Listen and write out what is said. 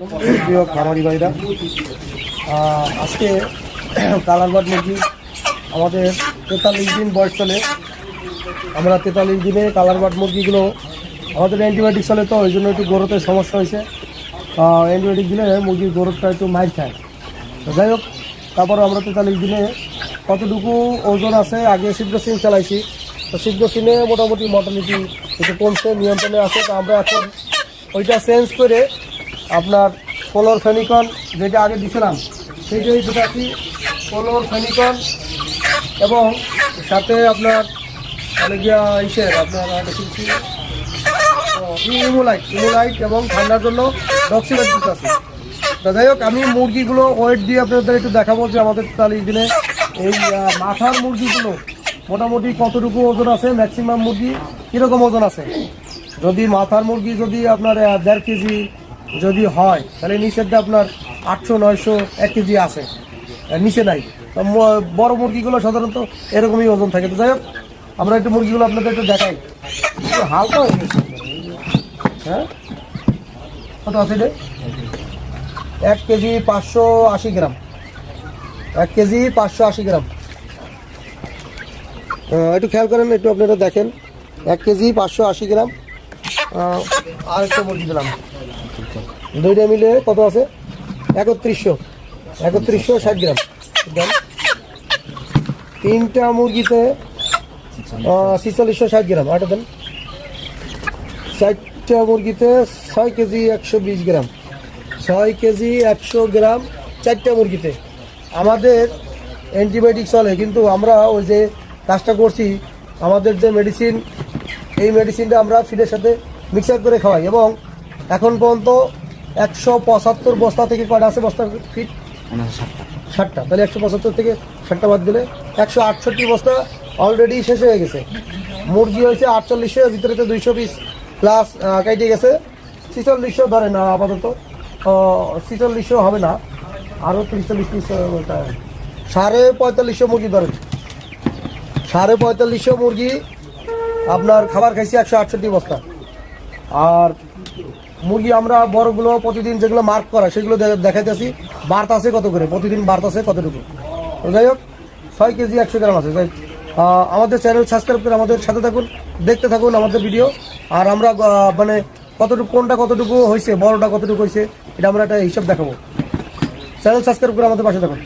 প্রিয় খামারি ভাইরা আজকে কালারবাট মুরগি আমাদের তেতাল্লিশ দিন বয়স চলে। আমরা তেতাল্লিশ দিনে কালারবাট মুরগিগুলো আমাদের অ্যান্টিবায়োটিক চলে তো, ওই জন্য একটু গরুতে সমস্যা হয়েছে। অ্যান্টিবায়োটিক দিলে মুরগির গরুটা একটু মাইর খায়। যাই হোক তারপরে আমরা তেতাল্লিশ দিনে কতটুকু ওজন আছে, আগে সিদ্ধসিন চালাইছি। তো সিদ্ধসিনে মোটামুটি মর্টালিটি একটু কমছে, নিয়ন্ত্রণে আছে। তো আমরা এখন ওইটা চেঞ্জ করে আপনার পোলোর ফেনিকন, যেটা আগে দিছিলাম সেইটাই দুটাছি পোলোর ফেনিকন এবং সাথে আপনার মানে ইসের, আপনার ইমুলাইট ইমুলাইট এবং ঠান্ডার জন্য ডক্সিলাইট দিতেছি তা যাই হোক, আমি মুরগিগুলো ওয়েট দিয়ে আপনাদের একটু দেখাবো যে আমাদের তেতাল্লিশ দিনে এই মাথার মুরগিগুলো মোটামুটি কতটুকু ওজন আছে, ম্যাক্সিমাম মুরগি কীরকম ওজন আছে? যদি মাথার মুরগি যদি আপনার দেড় কেজি যদি হয়, তাহলে নিচেরটা আপনার আটশো, নয়শো, এক কেজি আছে। নিচে নাই। বড় মুরগিগুলো সাধারণত এরকমই ওজন থাকে। তো যাই হোক, আমরা একটু মুরগিগুলো আপনাদের একটু দেখাই। হালকা হয়ে গেছে। হ্যাঁ? কত আছে রে এক কেজি পাঁচশো আশি গ্রাম। এক কেজি পাঁচশো আশি গ্রাম। একটু খেয়াল করেন, একটু আপনারা দেখেন। এক কেজি পাঁচশো আশি গ্রাম। আর একটা মুরগি দিলাম। দুইটা মিলে কত আছে? একত্রিশশো। একত্রিশশো ষাট গ্রাম। তিনটা মুরগিতে ছিচল্লিশশো ষাট গ্রাম। আটা দেন। চারটা মুরগিতে ছয় কেজি একশো বিশ গ্রাম। ছয় কেজি একশো গ্রাম চারটা মুরগিতে। আমাদের অ্যান্টিবায়োটিক চলে, কিন্তু আমরা ওই যে কাজটা করছি, আমাদের যে মেডিসিন এই মেডিসিনটা আমরা ফিডের সাথে মিক্সার করে খাওয়াই এবং এখন পর্যন্ত একশো পঁচাত্তর বস্তা থেকে কয়টা আছে? বস্তা ফিট? ষাটটা। তাহলে একশো পঁচাত্তর থেকে ষাটটা বাদ দিলে একশো আটষট্টি বস্তা অলরেডি শেষ হয়ে গেছে। মুরগি হয়েছে আটচল্লিশশো, ভিতরে তো দুইশো পিস প্লাস কেটে গেছে। ছিচল্লিশশো ধরে না আপাতত। ছিচল্লিশশো হবে না। আরও ত্রিশ চল্লিশ পিস সাড়ে পঁয়তাল্লিশশো মুরগি ধরেন। সাড়ে পঁয়তাল্লিশশো মুরগি, আপনার খাবার খাইছি একশো আটষট্টি বস্তা। আর মুরগি আমরা বড়গুলো প্রতিদিন যেগুলো মার্ক করা, সেগুলো দেখাইতেছি। বার্ত আছে কত করে? প্রতিদিন বার্ত আছে কতটুকু? যাই হোক, ছয় কেজি একশো গ্রাম আছে। যাই আমাদের চ্যানেল সাবস্ক্রাইব করে আমাদের সাথে থাকুন, দেখতে থাকুন আমাদের ভিডিও আর আমরা মানে কতটুকু, কোনটা কতটুকু হয়েছে বড়টা কতটুকু হয়েছে এটা আমরা একটা হিসাব দেখাবো। চ্যানেল সাবস্ক্রাইব করে আমাদের পাশে থাকুন।